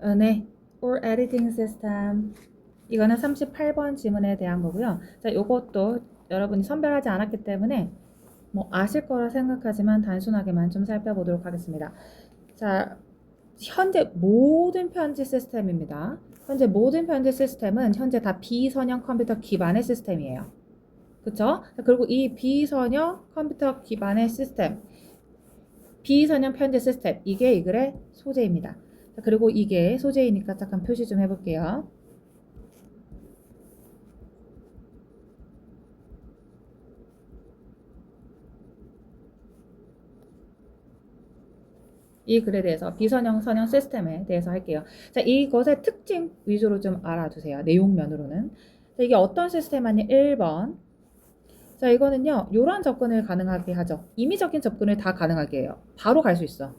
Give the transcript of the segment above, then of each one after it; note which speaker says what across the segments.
Speaker 1: 어, 네. or editing system. 이거는 38번 지문에 대한 거고요. 자, 요것도 여러분이 선별하지 않았기 때문에 뭐 아실 거라 생각하지만 단순하게만 좀 살펴보도록 하겠습니다. 자, 현재 모든 편집 시스템입니다. 현재 모든 편집 시스템은 현재 다 비선형 컴퓨터 기반의 시스템이에요. 자, 그리고 이 비선형 컴퓨터 기반의 시스템, 비선형 편집 시스템, 이게 이 글의 소재입니다. 자, 그리고 이게 소재이니까 잠깐 표시 좀 해볼게요. 이 글에 대해서 비선형 선형 시스템에 대해서 할게요. 자, 이것의 특징 위주로 좀 알아두세요. 내용면으로는. 자, 이게 어떤 시스템 아니 1번. 자, 이거는요. 이런 접근을 가능하게 하죠. 임의적인 접근을 다 가능하게 해요. 바로 갈 수 있어.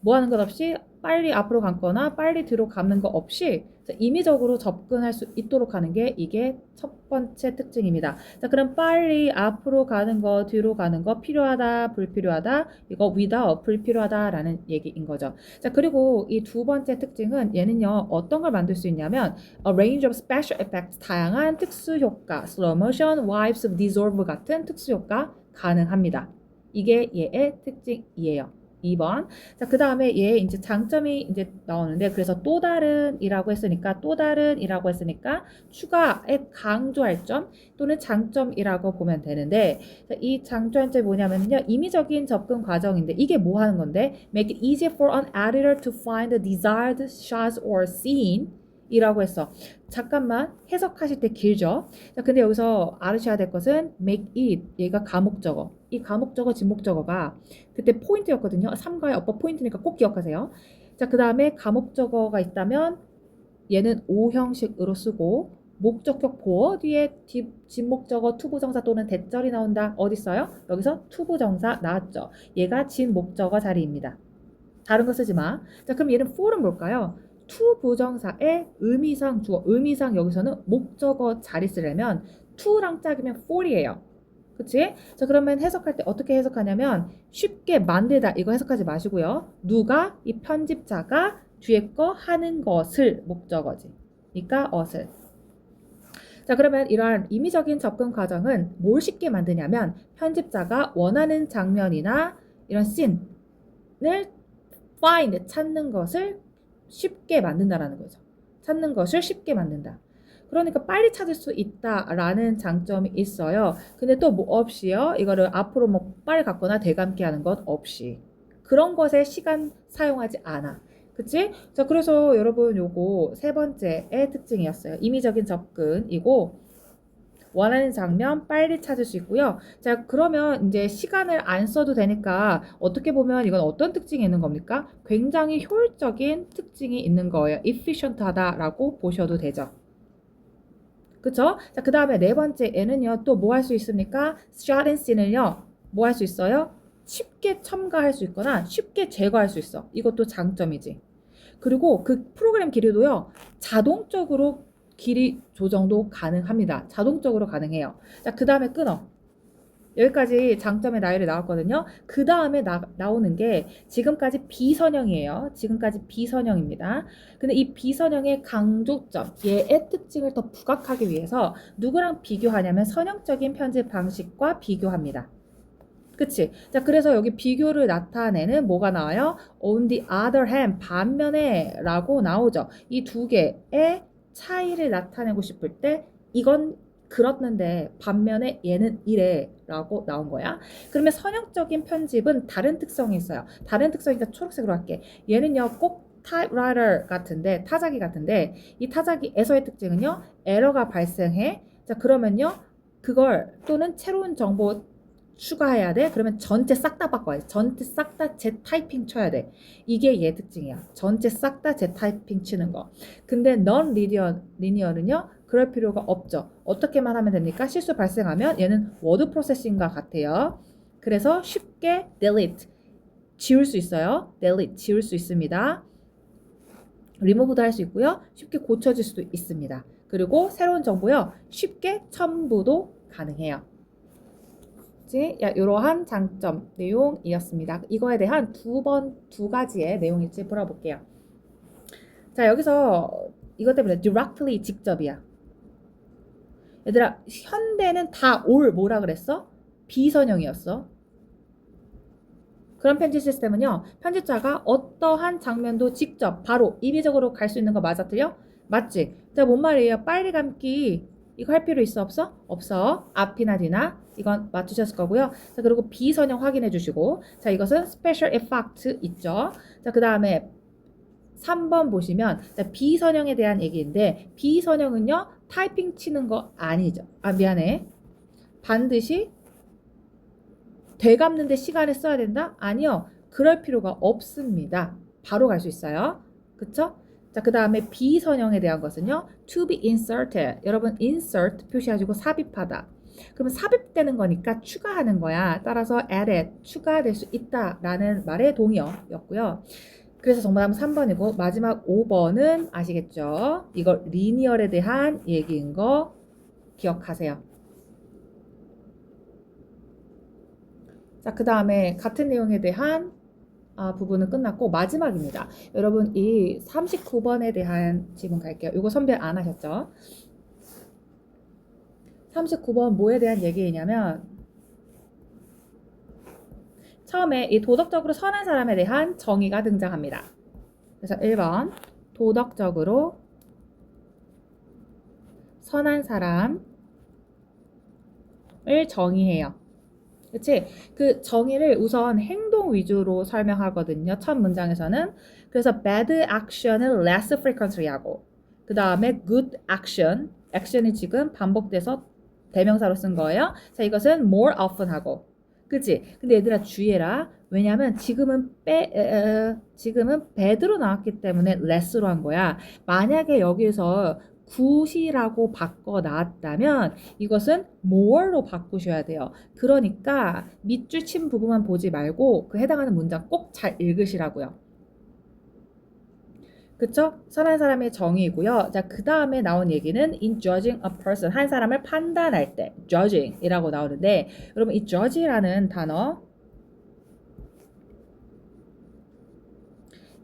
Speaker 1: 뭐 하는 것 없이 빨리 앞으로 감거나 빨리 뒤로 감는 거 없이 자, 임의적으로 접근할 수 있도록 하는 게 이게 첫 번째 특징입니다. 자, 그럼 빨리 앞으로 가는 거, 뒤로 가는 거 필요하다, 불필요하다, 이거 without 불필요하다라는 얘기인 거죠. 자, 그리고 이 두 번째 특징은 얘는요, 어떤 걸 만들 수 있냐면 a range of special effects, 다양한 특수 효과, slow motion, wipes, dissolve 같은 특수 효과 가능합니다. 이게 얘의 특징이에요. 2번. 자, 그 다음에 얘 이제 장점이 이제 나오는데, 그래서 또 다른이라고 했으니까, 또 다른이라고 했으니까, 추가에 강조할 점 또는 장점이라고 보면 되는데, 자, 이 장점이 뭐냐면요, 임의적인 접근 과정인데, 이게 뭐 하는 건데, make it easier for an editor to find the desired shots or scene. 이라고 했어. 잠깐만 해석하실 때 길죠. 자, 근데 여기서 알으셔야 될 것은 make it 얘가 가목적어. 이 가목적어, 진목적어가 그때 포인트였거든요. 3가의 어법 포인트니까 꼭 기억하세요. 자, 그 다음에 가목적어가 있다면 얘는 O 형식으로 쓰고 목적격 보어 뒤에 뒷, 진목적어 투부정사 또는 대절이 나온다. 어디 있어요? 여기서 투부정사 나왔죠. 얘가 진목적어 자리입니다. 다른 거 쓰지 마. 자, 그럼 얘는 for은 뭘까요? 투 부정사의 의미상 주어, 의미상 여기서는 목적어 자리 쓰려면 투랑 짝이면 for이에요. 그치? 자, 그러면 해석할 때 어떻게 해석하냐면 쉽게 만들다 이거 해석하지 마시고요. 누가 이 편집자가 뒤에 거 하는 것을 목적어지. 그러니까 ot을. 자, 그러면 이러한 임의적인 접근 과정은 뭘 쉽게 만드냐면 편집자가 원하는 장면이나 이런 씬을 find 찾는 것을 쉽게 만든다라는 거죠. 찾는 것을 쉽게 만든다. 그러니까 빨리 찾을 수 있다라는 장점이 있어요. 근데 또 뭐 없이요. 이거를 앞으로 뭐 빨리 갖거나 대감게 하는 것 없이. 그런 것에 시간 사용하지 않아. 그치? 자, 그래서 여러분 요거 세 번째의 특징이었어요. 임의적인 접근이고 원하는 장면 빨리 찾을 수 있고요. 자, 그러면 이제 시간을 안 써도 되니까 어떻게 보면 이건 어떤 특징이 있는 겁니까? 굉장히 효율적인 특징이 있는 거예요. efficient하다라고 보셔도 되죠. 그쵸? 자, 그 다음에 네 번째 애는요, 또 뭐 할 수 있습니까? shot and scene을요, 뭐 할 수 있어요? 쉽게 첨가할 수 있거나 쉽게 제거할 수 있어. 이것도 장점이지. 그리고 그 프로그램 길이도요, 자동적으로 길이 조정도 가능합니다. 자동적으로 가능해요. 자, 그 다음에 끊어. 여기까지 장점의 나열이 나왔거든요. 그 다음에 나오는 게 지금까지 비선형이에요. 지금까지 비선형입니다. 근데 이 비선형의 강조점, 얘의 특징을 더 부각하기 위해서 누구랑 비교하냐면 선형적인 편집 방식과 비교합니다. 그치? 자, 그래서 여기 비교를 나타내는 뭐가 나와요? On the other hand, 반면에 라고 나오죠. 이 두 개의 차이를 나타내고 싶을 때 이건 그렇는데 반면에 얘는 이래 라고 나온 거야. 그러면 선형적인 편집은 다른 특성이 있어요. 다른 특성이니까 초록색으로 할게. 얘는요 꼭 타입라이터 같은데 타자기 같은데 이 타자기에서의 특징은요 에러가 발생해. 자 그러면요 그걸 또는 새로운 정보 추가해야 돼. 그러면 전체 싹 다 바꿔야 돼. 전체 싹 다 재타이핑 쳐야 돼. 이게 얘 특징이야. 전체 싹 다 재타이핑 치는 거. 근데 넌 리니어 리니어는요. 그럴 필요가 없죠. 어떻게만 하면 됩니까? 실수 발생하면 얘는 워드 프로세싱과 같아요. 그래서 쉽게 delete 지울 수 있어요. delete 지울 수 있습니다. 리무브도 할 수 있고요. 쉽게 고쳐질 수도 있습니다. 그리고 새로운 정보요. 쉽게 첨부도 가능해요. 이러한 장점 내용이었습니다. 이거에 대한 두 번 두 가지의 내용일지 풀어볼게요. 자, 여기서 이것 때문에 directly 직접이야. 얘들아, 현대는 다 올 뭐라 그랬어? 비선형이었어. 그런 편집 시스템은요, 편집자가 어떠한 장면도 직접 바로 임의적으로 갈 수 있는 거 맞아 틀려? 맞지? 자, 뭔 말이에요? 빨리 감기 이거 할 필요 있어 없어? 없어. 앞이나 뒤나 이건 맞추셨을 거고요. 자, 그리고 비선형 확인해 주시고 자, 이것은 special effect 있죠. 자, 그 다음에 3번 보시면 자, 비선형에 대한 얘기인데 비선형은요 타이핑 치는 거 아니죠. 아 미안해. 반드시 되감는데 시간을 써야 된다? 아니요. 그럴 필요가 없습니다. 바로 갈 수 있어요. 그쵸? 자, 그 다음에 비선형에 대한 것은요. to be inserted. 여러분 insert 표시하시고 삽입하다. 그러면 삽입되는 거니까 추가하는 거야. 따라서 added, 추가될 수 있다라는 말의 동의어였고요. 그래서 정답은 3번이고 마지막 5번은 아시겠죠? 이거 리니얼에 대한 얘기인 거 기억하세요. 자, 그 다음에 같은 내용에 대한 아, 부분은 끝났고 마지막입니다. 여러분 이 39번에 대한 질문 갈게요. 이거 선별 안 하셨죠? 39번 뭐에 대한 얘기이냐면 처음에 이 도덕적으로 선한 사람에 대한 정의가 등장합니다. 그래서 1번 도덕적으로 선한 사람을 정의해요. 그치? 그 정의를 우선 행동 위주로 설명하거든요. 첫 문장에서는. 그래서 bad action을 less frequently 하고, 그 다음에 good action, action이 지금 반복돼서 대명사로 쓴 거예요. 자, 이것은 more often 하고. 그치? 근데 얘들아 주의해라. 왜냐면 지금은 빼, 에, 에, 지금은 bad로 나왔기 때문에 less로 한 거야. 만약에 여기서 굿이라고 바꿔 놨다면 이것은 more로 바꾸셔야 돼요. 그러니까 밑줄 친 부분만 보지 말고 그 해당하는 문장 꼭 잘 읽으시라고요. 그쵸? 선한 사람의 정의이고요. 자, 그 다음에 나온 얘기는 in judging a person. 한 사람을 판단할 때 judging 이라고 나오는데 여러분 이 judge라는 단어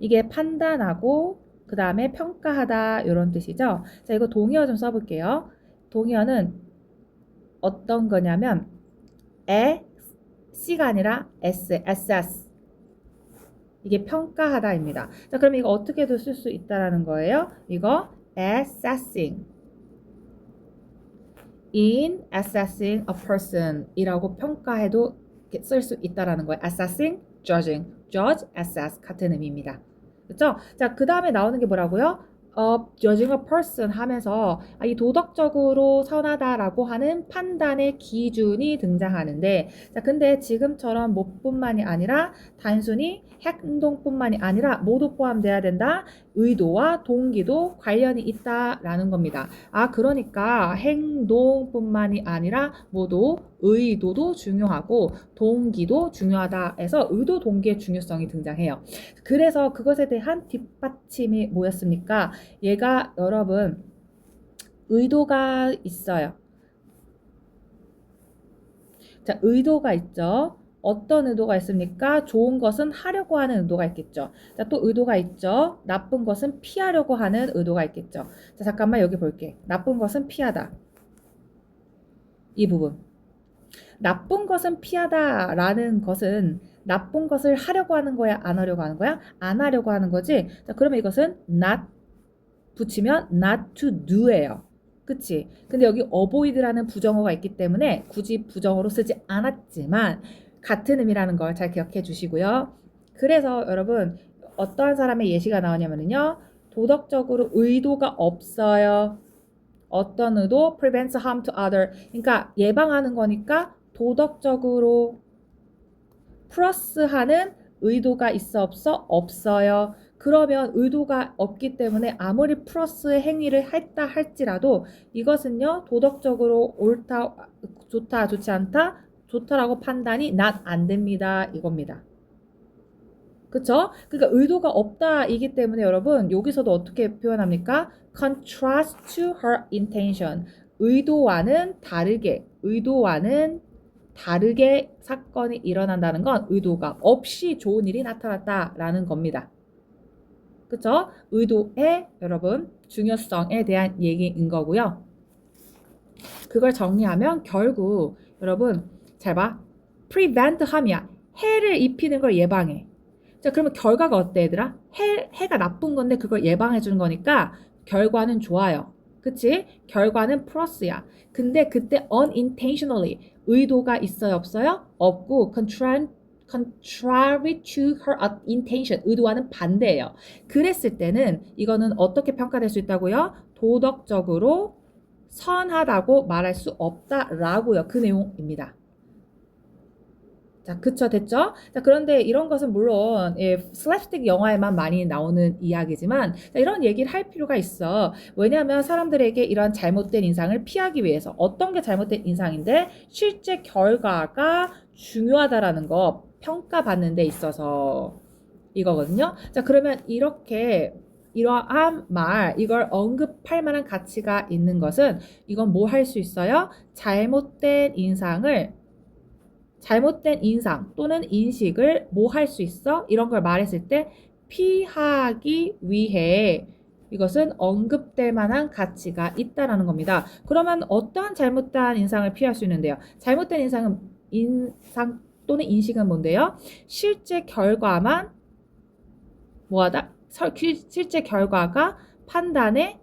Speaker 1: 이게 판단하고 그 다음에 평가하다 이런 뜻이죠. 자, 이거 동의어 좀 써볼게요. 동의어는 어떤 거냐면 에, C가 아니라 S, assess. 이게 평가하다입니다. 자, 그럼 이거 어떻게도 쓸 수 있다라는 거예요. 이거 assessing. in assessing a person 이라고 평가해도 쓸 수 있다라는 거예요. assessing, judging, judge, assess 같은 의미입니다. 그렇죠? 자, 그 다음에 나오는 게 뭐라고요? 어, judging a person 하면서 아, 이 도덕적으로 선하다라고 하는 판단의 기준이 등장하는데 자, 근데 지금처럼 뭐뿐만이 아니라 단순히 행동뿐만이 아니라 모두 포함돼야 된다. 의도와 동기도 관련이 있다라는 겁니다. 아, 그러니까 행동뿐만이 아니라 모두 의도도 중요하고 동기도 중요하다 해서 의도 동기의 중요성이 등장해요. 그래서 그것에 대한 뒷받침이 뭐였습니까? 얘가 여러분 의도가 있어요. 자, 의도가 있죠. 어떤 의도가 있습니까? 좋은 것은 하려고 하는 의도가 있겠죠. 자, 또 의도가 있죠. 나쁜 것은 피하려고 하는 의도가 있겠죠. 자, 잠깐만 여기 볼게. 나쁜 것은 피하다. 이 부분. 나쁜 것은 피하다라는 것은 나쁜 것을 하려고 하는 거야, 안 하려고 하는 거야? 안 하려고 하는 거지. 자, 그러면 이것은 not 붙이면 not to do예요. 그치? 근데 여기 avoid라는 부정어가 있기 때문에 굳이 부정어로 쓰지 않았지만 같은 의미라는 걸 잘 기억해 주시고요. 그래서 여러분 어떠한 사람의 예시가 나오냐면요. 도덕적으로 의도가 없어요. 어떤 의도? prevents harm to other. 그러니까 예방하는 거니까 도덕적으로 플러스하는 의도가 있어 없어? 없어요. 그러면 의도가 없기 때문에 아무리 플러스의 행위를 했다 할지라도 이것은요 도덕적으로 옳다 좋다 좋지 않다 좋다라고 판단이 not 안 됩니다 이겁니다. 그쵸? 그러니까 의도가 없다이기 때문에 여러분 여기서도 어떻게 표현합니까? contrast to her intention 의도와는 다르게 의도와는 다르게 사건이 일어난다는 건 의도가 없이 좋은 일이 나타났다라는 겁니다. 그쵸? 의도의 여러분 중요성에 대한 얘기인 거고요. 그걸 정리하면 결국 여러분 잘 봐. prevent 함이야. 해를 입히는 걸 예방해. 자, 그러면 결과가 어때, 얘들아? 해, 해가 나쁜 건데 그걸 예방해 주는 거니까 결과는 좋아요. 그치? 결과는 플러스야. 근데 그때 unintentionally 의도가 있어요, 없어요? 없고 contrary, to her intention 의도와는 반대예요. 그랬을 때는 이거는 어떻게 평가될 수 있다고요? 도덕적으로 선하다고 말할 수 없다라고요. 그 내용입니다. 자, 그쵸, 됐죠? 자, 그런데 이런 것은 물론, 예, 슬랩스틱 영화에만 많이 나오는 이야기지만, 자, 이런 얘기를 할 필요가 있어. 왜냐하면 사람들에게 이런 잘못된 인상을 피하기 위해서, 어떤 게 잘못된 인상인데, 실제 결과가 중요하다라는 거 평가받는 데 있어서 이거거든요. 자, 그러면 이렇게 이러한 말, 이걸 언급할 만한 가치가 있는 것은 이건 뭐 할 수 있어요? 잘못된 인상을 잘못된 인상 또는 인식을 뭐 할 수 있어? 이런 걸 말했을 때 피하기 위해 이것은 언급될 만한 가치가 있다라는 겁니다. 그러면 어떠한 잘못된 인상을 피할 수 있는데요? 잘못된 인상은 인상 또는 인식은 뭔데요? 실제 결과만 뭐하다? 실제 결과가 판단에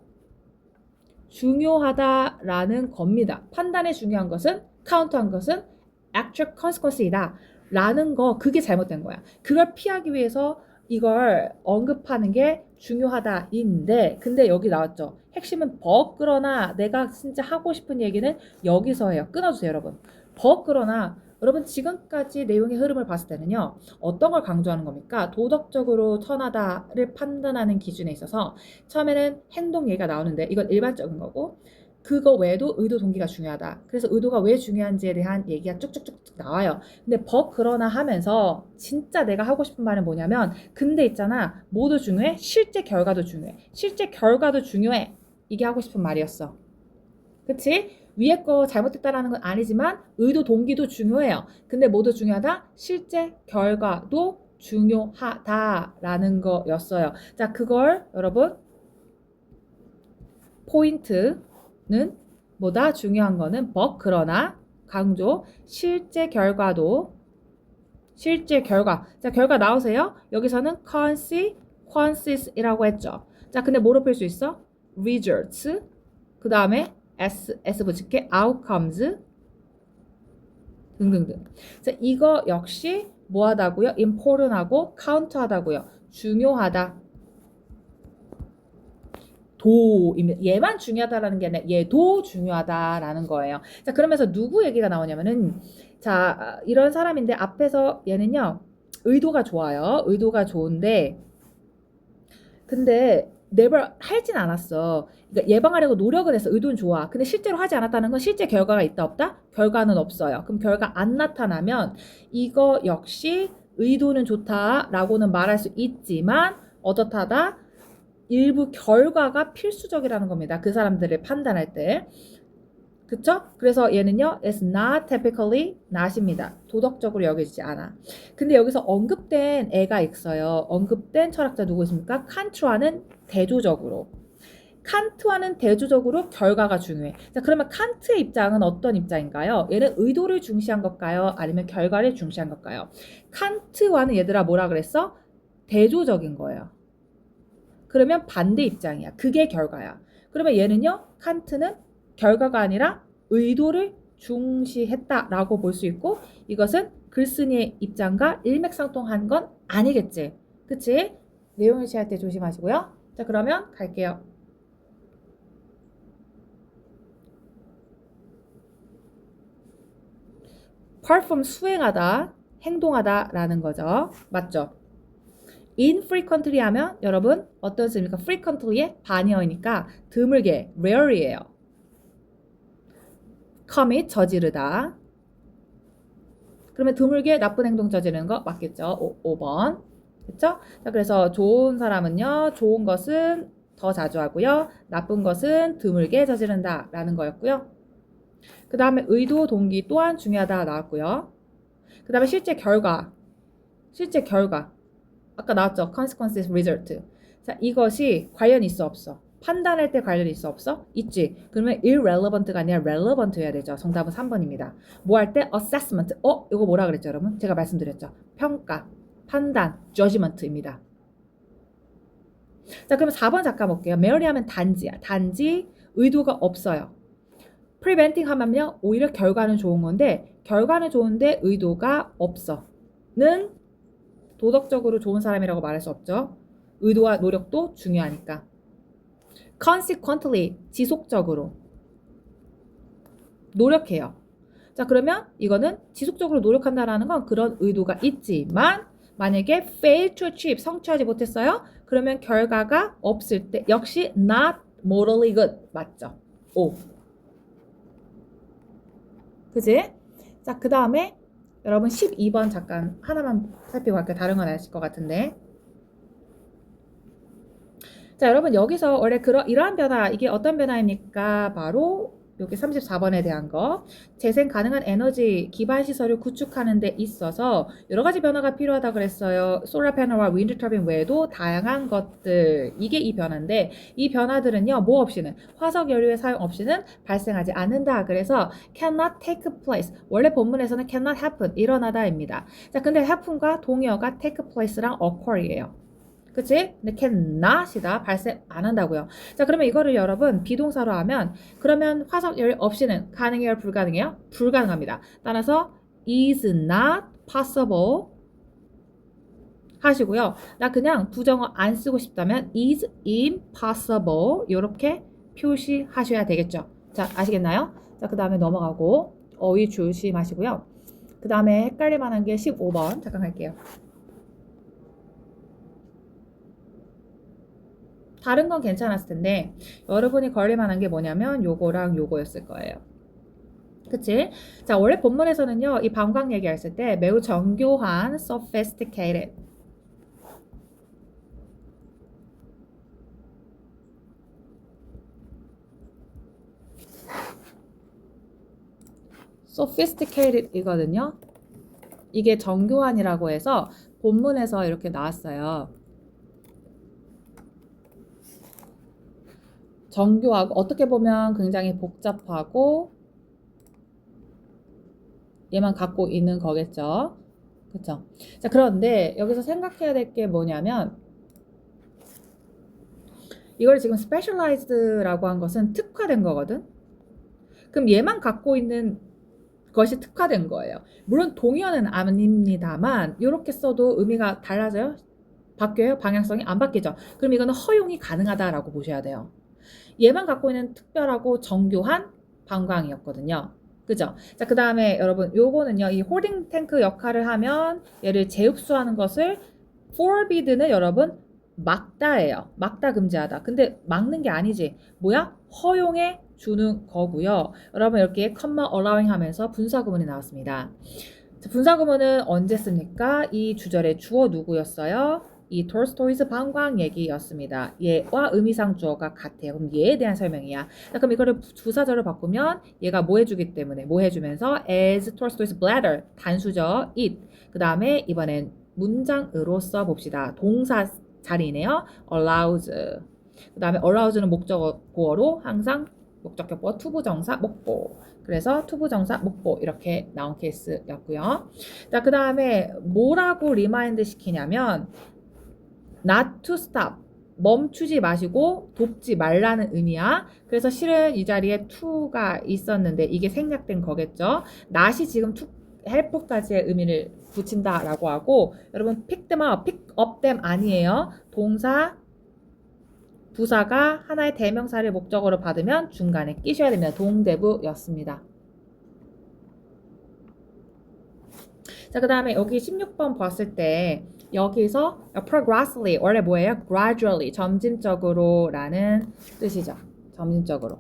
Speaker 1: 중요하다라는 겁니다. 판단에 중요한 것은 카운트한 것은 actual consequence이다. 라는 거 그게 잘못된 거야. 그걸 피하기 위해서 이걸 언급하는 게 중요하다인데 근데 여기 나왔죠. 핵심은 버그러나 내가 진짜 하고 싶은 얘기는 여기서 해요. 끊어주세요 여러분. 버그러나 여러분 지금까지 내용의 흐름을 봤을 때는요. 어떤 걸 강조하는 겁니까? 도덕적으로 선하다를 판단하는 기준에 있어서 처음에는 행동 얘기가 나오는데 이건 일반적인 거고 그거 외에도 의도 동기가 중요하다. 그래서 의도가 왜 중요한지에 대한 얘기가 쭉쭉쭉 나와요. 근데 법 그러나 하면서 진짜 내가 하고 싶은 말은 뭐냐면 근데 있잖아. 모두 중요해. 실제 결과도 중요해. 실제 결과도 중요해. 이게 하고 싶은 말이었어. 그치? 위에 거 잘못됐다라는 건 아니지만 의도 동기도 중요해요. 근데 모두 중요하다? 실제 결과도 중요하다라는 거였어요. 자, 그걸 여러분 포인트 는 보다? 중요한 거는 but 그러나 강조 실제 결과도 실제 결과. 자 결과 나오세요. 여기서는 consequences이라고 했죠. 자 근데 뭐로 풀 수 있어? results. 그 다음에 s s 붙일게. outcomes. 등등등. 자 이거 역시 뭐하다고요? important하고 count하다고요. 중요하다 도입니다. 얘만 중요하다라는 게 아니라 얘도 중요하다라는 거예요. 자, 그러면서 누구 얘기가 나오냐면은 자, 이런 사람인데 앞에서 얘는요. 의도가 좋아요. 의도가 좋은데 근데 never 하진 않았어. 그러니까 예방하려고 노력을 해서 의도는 좋아. 근데 실제로 하지 않았다는 건 실제 결과가 있다 없다? 결과는 없어요. 그럼 결과 안 나타나면 이거 역시 의도는 좋다라고는 말할 수 있지만 어떻하다? 일부 결과가 필수적이라는 겁니다. 그 사람들을 판단할 때. 그쵸? 그래서 얘는요, is not typically not입니다. 도덕적으로 여겨지지 않아. 근데 여기서 언급된 애가 있어요. 언급된 철학자 누구 있습니까? 칸트와는 대조적으로. 칸트와는 대조적으로 결과가 중요해. 자, 그러면 칸트의 입장은 어떤 입장인가요? 얘는 의도를 중시한 걸까요? 아니면 결과를 중시한 걸까요? 칸트와는 얘들아 뭐라 그랬어? 대조적인 거예요. 그러면 반대 입장이야. 그게 결과야. 그러면 얘는요, 칸트는 결과가 아니라 의도를 중시했다라고 볼 수 있고 이것은 글쓴이의 입장과 일맥상통한 건 아니겠지. 그치? 내용을 취할 때 조심하시고요. 자, 그러면 갈게요. perform 수행하다, 행동하다라는 거죠. 맞죠? Infrequently 하면 여러분 어떤 뜻입니까? frequently의 반이어니까 드물게 rare이에요. commit 저지르다. 그러면 드물게 나쁜 행동 저지르는 거 맞겠죠? 5, 번 그렇죠? 자, 그래서 좋은 사람은요. 좋은 것은 더 자주 하고요. 나쁜 것은 드물게 저지른다 라는 거였고요. 그 다음에 의도, 동기 또한 중요하다 나왔고요. 그 다음에 실제 결과 실제 결과 아까 나왔죠. consequences result. 자, 이것이 관련이 있어 없어? 판단할 때 관련이 있어 없어? 있지. 그러면 irrelevant가 아니라 relevant여야 되죠. 정답은 3번입니다. 뭐 할 때 assessment. 어, 이거 뭐라 그랬죠, 여러분? 제가 말씀드렸죠. 평가, 판단, judgment입니다. 자, 그러면 4번 잠깐 볼게요. merely 하면 단지야. 단지 의도가 없어요. preventing 하면요. 오히려 결과는 좋은 건데 결과는 좋은데 의도가 없어 는 도덕적으로 좋은 사람이라고 말할 수 없죠. 의도와 노력도 중요하니까. consequently 지속적으로 노력해요. 자, 그러면 이거는 지속적으로 노력한다라는 건 그런 의도가 있지만 만약에 fail to achieve 성취하지 못했어요? 그러면 결과가 없을 때 역시 not morally good 맞죠? 오. 그지? 자, 그 다음에 여러분 12번 잠깐 하나만 살피고 갈게요. 다른 건 아실 것 같은데. 자, 여러분 여기서 원래 그러, 이러한 변화, 이게 어떤 변화입니까? 바로 여기 34번에 대한 거. 재생 가능한 에너지 기반 시설을 구축하는 데 있어서 여러 가지 변화가 필요하다 그랬어요. 솔라 패널과 윈드 터빈 외에도 다양한 것들. 이게 이 변화인데 이 변화들은요. 뭐 없이는 화석 연료의 사용 없이는 발생하지 않는다. 그래서 cannot take place. 원래 본문에서는 cannot happen. 일어나다입니다. 자, 근데 happen과 동의어가 take place랑 occur이에요. 그치? 근데 cannot이다. 발생 안 한다고요. 자, 그러면 이거를 여러분 비동사로 하면 그러면 화석 열 없이는 가능해요, 불가능해요? 불가능합니다. 따라서 is not possible 하시고요. 나 그냥 부정어 안 쓰고 싶다면 is impossible 이렇게 표시하셔야 되겠죠. 자, 아시겠나요? 자, 그 다음에 넘어가고 어휘 조심하시고요. 그 다음에 헷갈릴 만한 게 15번 잠깐 갈게요. 다른 건 괜찮았을 텐데 여러분이 걸릴 만한 게 뭐냐면 요거랑 요거였을 거예요. 그치? 자, 원래 본문에서는요, 이 방광 얘기했을 때 매우 정교한, sophisticated. sophisticated 이거든요. 이게 정교한이라고 해서 본문에서 이렇게 나왔어요. 정교하고 어떻게 보면 굉장히 복잡하고 얘만 갖고 있는 거겠죠. 그렇죠? 자, 그런데 여기서 생각해야 될 게 뭐냐면 이걸 지금 specialized라고 한 것은 특화된 거거든. 그럼 얘만 갖고 있는 것이 특화된 거예요. 물론 동의어는 아닙니다만 이렇게 써도 의미가 달라져요. 바뀌어요? 방향성이 안 바뀌죠. 그럼 이거는 허용이 가능하다라고 보셔야 돼요. 얘만 갖고 있는 특별하고 정교한 방광이었거든요. 그죠? 자, 그 다음에 여러분, 요거는요, 이 홀딩 탱크 역할을 하면 얘를 재흡수하는 것을 forbid는 여러분, 막다예요. 막다 금지하다. 근데 막는 게 아니지. 뭐야? 허용해 주는 거고요. 여러분, 이렇게 comma allowing 하면서 분사구문이 나왔습니다. 자, 분사구문은 언제 씁니까? 이 주절의 주어 누구였어요? 이 톨스토이스 방광 얘기였습니다. 얘와 의미상 주어가 같아요. 그럼 얘에 대한 설명이야. 자, 그럼 이거를 부사절로 바꾸면 얘가 뭐 해주기 때문에 뭐 해주면서 as Tolstoy's bladder 단수죠. it 그 다음에 이번엔 문장으로 써봅시다. 동사 자리네요. allows 그 다음에 allows는 목적어로 항상 목적격보 투부정사 목보 그래서 투부정사 목보 이렇게 나온 케이스였고요. 자, 그 다음에 뭐라고 리마인드 시키냐면 not to stop. 멈추지 마시고 돕지 말라는 의미야. 그래서 실은 이 자리에 to가 있었는데 이게 생략된 거겠죠. not이 지금 to help까지의 의미를 붙인다라고 하고 여러분 pick them up, pick up them 아니에요. 동사 부사가 하나의 대명사를 목적으로 받으면 중간에 끼셔야 됩니다. 동대부였습니다. 자, 그 다음에 여기 16번 봤을 때 여기서 progressively 원래 뭐예요? gradually 점진적으로라는 뜻이죠. 점진적으로.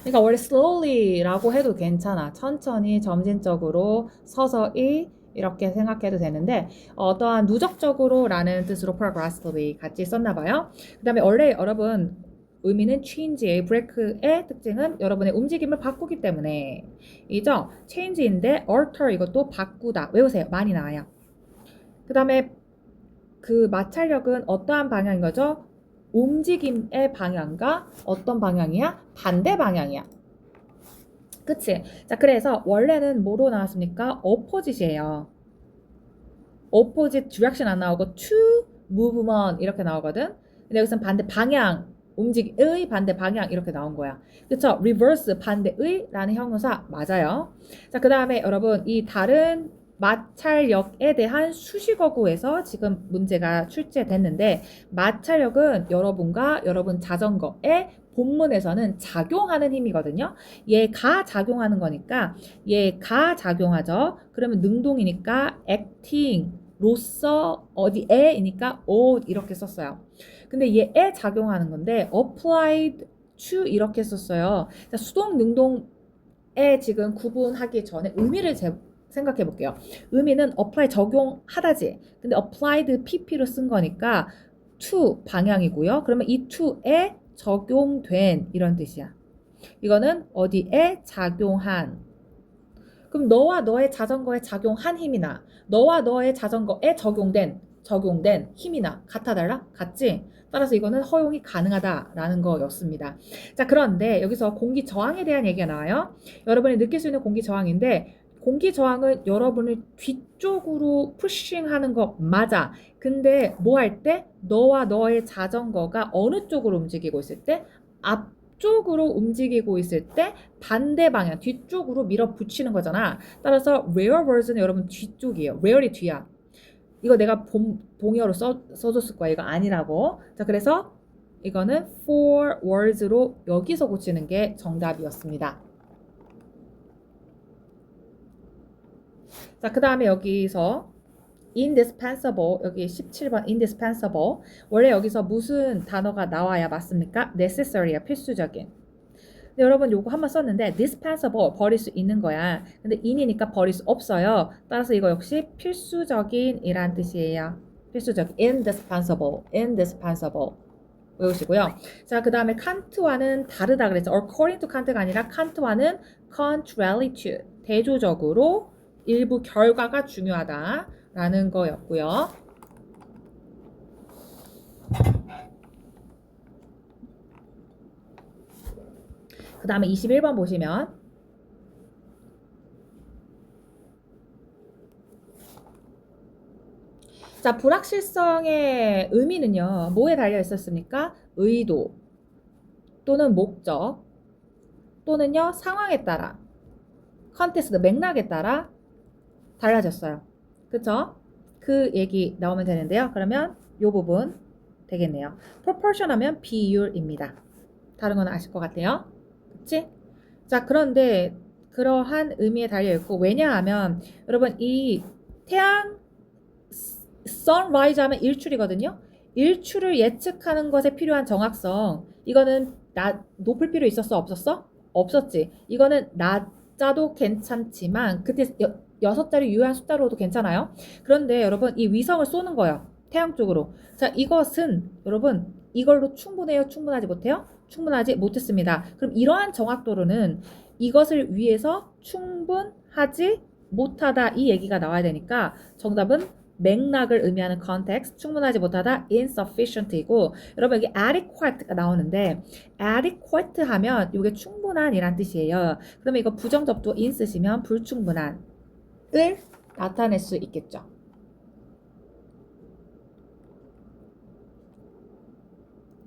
Speaker 1: 그러니까 원래 slowly라고 해도 괜찮아. 천천히 점진적으로 서서히 이렇게 생각해도 되는데 어떠한 누적적으로라는 뜻으로 progressively 같이 썼나 봐요. 그다음에 원래 여러분 의미는 change의 break의 특징은 여러분의 움직임을 바꾸기 때문에 이죠. change인데 alter 이것도 바꾸다. 외우세요. 많이 나와요. 그 다음에 그 마찰력은 어떠한 방향인 거죠? 움직임의 방향과 어떤 방향이야? 반대 방향이야. 그치? 자, 그래서 원래는 뭐로 나왔습니까? opposite이에요. opposite direction 안 나오고 to movement 이렇게 나오거든. 근데 여기서는 반대 방향, 움직의 반대 방향 이렇게 나온 거야. 그쵸? reverse 반대의 라는 형용사 맞아요. 자, 그 다음에 여러분 이 다른 마찰력에 대한 수식어구에서 지금 문제가 출제됐는데 마찰력은 여러분과 여러분 자전거의 본문에서는 작용하는 힘이거든요. 얘가 작용하는 거니까 얘가 작용하죠. 그러면 능동이니까 acting 로서 어디에이니까 o 이렇게 썼어요. 근데 얘에 작용하는 건데 applied to 이렇게 썼어요. 자, 수동 능동에 지금 구분하기 전에 의미를 제, 생각해 볼게요. 의미는 apply 적용하다지. 근데 applied pp로 쓴 거니까 to 방향이고요. 그러면 이 to에 적용된 이런 뜻이야. 이거는 어디에 작용한. 그럼 너와 너의 자전거에 작용한 힘이나 너와 너의 자전거에 적용된 적용된 힘이나 같아 달라? 같지? 따라서 이거는 허용이 가능하다라는 거였습니다. 자, 그런데 여기서 공기 저항에 대한 얘기가 나와요. 여러분이 느낄 수 있는 공기 저항인데 공기 저항은 여러분을 뒤쪽으로 푸싱하는 거 맞아. 근데 뭐 할 때? 너와 너의 자전거가 어느 쪽으로 움직이고 있을 때? 앞 쪽으로 움직이고 있을 때 반대 방향, 뒤쪽으로 밀어붙이는 거잖아. 따라서 rear words는 여러분 뒤쪽이에요. real이 뒤야. 이거 내가 본, 동의어로 써, 써줬을 거야. 이거 아니라고. 자, 그래서 이거는 for words로 여기서 고치는 게 정답이었습니다. 자, 그 다음에 여기서 indispensable 여기 17번 indispensable 원래 여기서 무슨 단어가 나와야 맞습니까? necessary야 필수적인. 여러분 요거 한번 썼는데 dispensable 버릴 수 있는 거야. 근데 in이니까 버릴 수 없어요. 따라서 이거 역시 필수적인 이란 뜻이에요. 필수적 indispensable indispensable. 외우시고요. 자 그 다음에 칸트와는 다르다 그랬죠. according to 칸트가 아니라 칸트와는 contrary to 대조적으로 일부 결과가 중요하다 라는 거였고요. 그 다음에 21번 보시면 자, 불확실성의 의미는요. 뭐에 달려 있었습니까? 의도 또는 목적 또는요 상황에 따라 컨테스트 맥락에 따라 달라졌어요. 그쵸? 그 얘기 나오면 되는데요. 그러면 요 부분 되겠네요. proportion 하면 비율입니다. 다른 건 아실 것 같아요. 그치? 자, 그런데 그러한 의미에 달려있고, 왜냐하면, 여러분, 이 태양, sunrise 하면 일출이거든요? 일출을 예측하는 것에 필요한 정확성, 이거는 나, 높을 필요 있었어? 없었어? 없었지. 이거는 낮 자도 괜찮지만, 그때 여, 여섯 자리 유효한 숫자로도 괜찮아요. 그런데 여러분 이 위성을 쏘는 거예요. 태양 쪽으로. 자, 이것은 여러분 이걸로 충분해요? 충분하지 못해요? 충분하지 못했습니다. 그럼 이러한 정확도로는 이것을 위해서 충분하지 못하다 이 얘기가 나와야 되니까 정답은 맥락을 의미하는 context, 충분하지 못하다 insufficient이고 여러분 여기 adequate가 나오는데 adequate 하면 이게 충분한이란 뜻이에요. 그러면 이거 부정접두 in 쓰시면 불충분한 을 나타낼 수 있겠죠.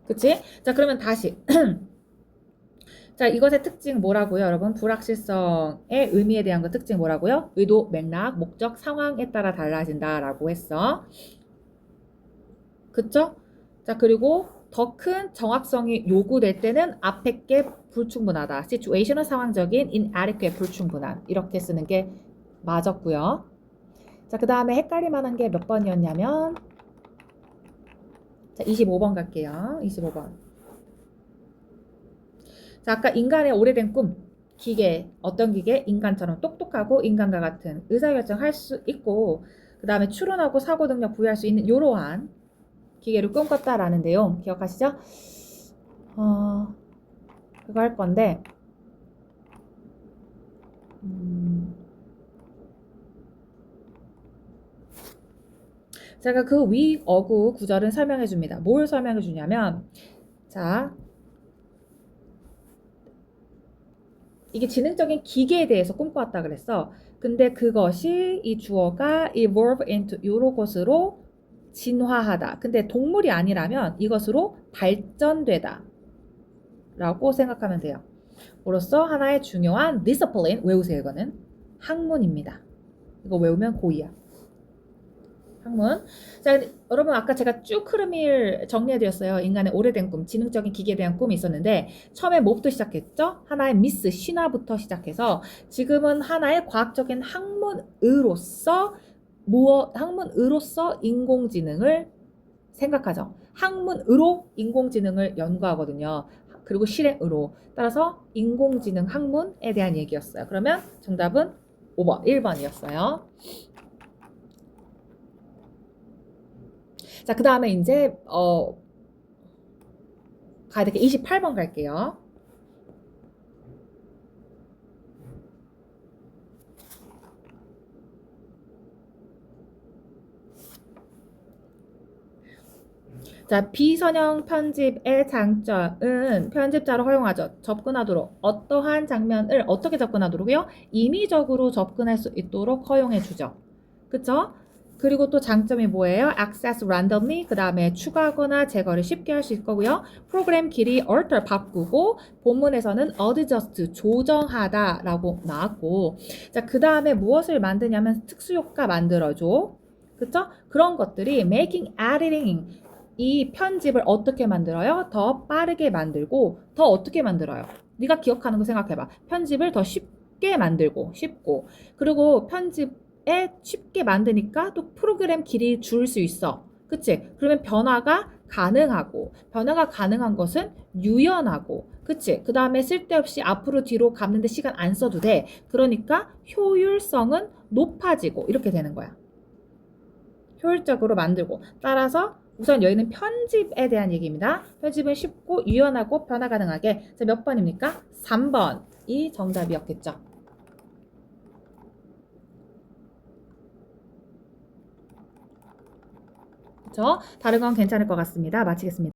Speaker 1: 그치? 자, 그러면 다시. 자, 이것의 특징 뭐라고요, 여러분? 불확실성의 의미에 대한 그 특징 뭐라고요? 의도, 맥락, 목적, 상황에 따라 달라진다라고 했어. 그쵸? 자, 그리고 더 큰 정확성이 요구될 때는 앞에 게 불충분하다. situation은 상황적인, inadequate 불충분한. 이렇게 쓰는 게 맞았고요. 자, 그 다음에 헷갈릴 만한 게 몇 번이었냐면 자, 25번 갈게요. 25번. 자, 아까 인간의 오래된 꿈. 기계, 어떤 기계? 인간처럼 똑똑하고 인간과 같은 의사결정할 수 있고 그 다음에 추론하고 사고 능력 부여할 수 있는 이러한 기계를 꿈꿨다라는 내용 기억하시죠? 어, 그거 할 건데 음, 제가 그 위 어구 구절은 설명해 줍니다. 뭘 설명해 주냐면 자 이게 지능적인 기계에 대해서 꿈꿔왔다 그랬어. 근데 그것이 이 주어가 evolve into 요로 것으로 진화하다. 근데 동물이 아니라면 이것으로 발전되다. 라고 생각하면 돼요. 으로써 하나의 중요한 discipline 외우세요 이거는 학문입니다. 이거 외우면 고이야. 학문. 자, 여러분 아까 제가 쭉 흐름을 정리해드렸어요. 인간의 오래된 꿈, 지능적인 기계에 대한 꿈이 있었는데 처음에 뭐부터 시작했죠? 하나의 미스, 신화부터 시작해서 지금은 하나의 과학적인 학문으로서 무엇 학문으로서 인공지능을 생각하죠. 학문으로 인공지능을 연구하거든요. 그리고 실행으로. 따라서 인공지능 학문에 대한 얘기였어요. 그러면 정답은 5번, 1번이었어요. 자, 그 다음에 이제, 어, 가야 될게 28번 갈게요. 자, 비선형 편집의 장점은 편집자를 허용하죠. 접근하도록 어떠한 장면을 어떻게 접근하도록요? 임의적으로 접근할 수 있도록 허용해 주죠. 그쵸? 그리고 또 장점이 뭐예요? access randomly 그 다음에 추가하거나 제거를 쉽게 할 수 있고요. 프로그램 길이 alter 바꾸고 본문에서는 adjust 조정하다 라고 나왔고 자, 그 다음에 무엇을 만드냐면 특수효과 만들어줘. 그쵸? 그런 것들이 making, editing 이 편집을 어떻게 만들어요? 더 빠르게 만들고 더 어떻게 만들어요? 네가 기억하는 거 생각해봐. 편집을 더 쉽게 만들고 쉽고 그리고 편집에 쉽게 만드니까 또 프로그램 길이 줄 수 있어. 그치? 그러면 변화가 가능하고 변화가 가능한 것은 유연하고 그치? 그 다음에 쓸데없이 앞으로 뒤로 감는데 시간 안 써도 돼. 그러니까 효율성은 높아지고 이렇게 되는 거야. 효율적으로 만들고 따라서 우선 여기는 편집에 대한 얘기입니다. 편집은 쉽고 유연하고 변화 가능하게. 자, 몇 번입니까? 3번이 정답이었겠죠. 그렇죠? 다른 건 괜찮을 것 같습니다. 마치겠습니다.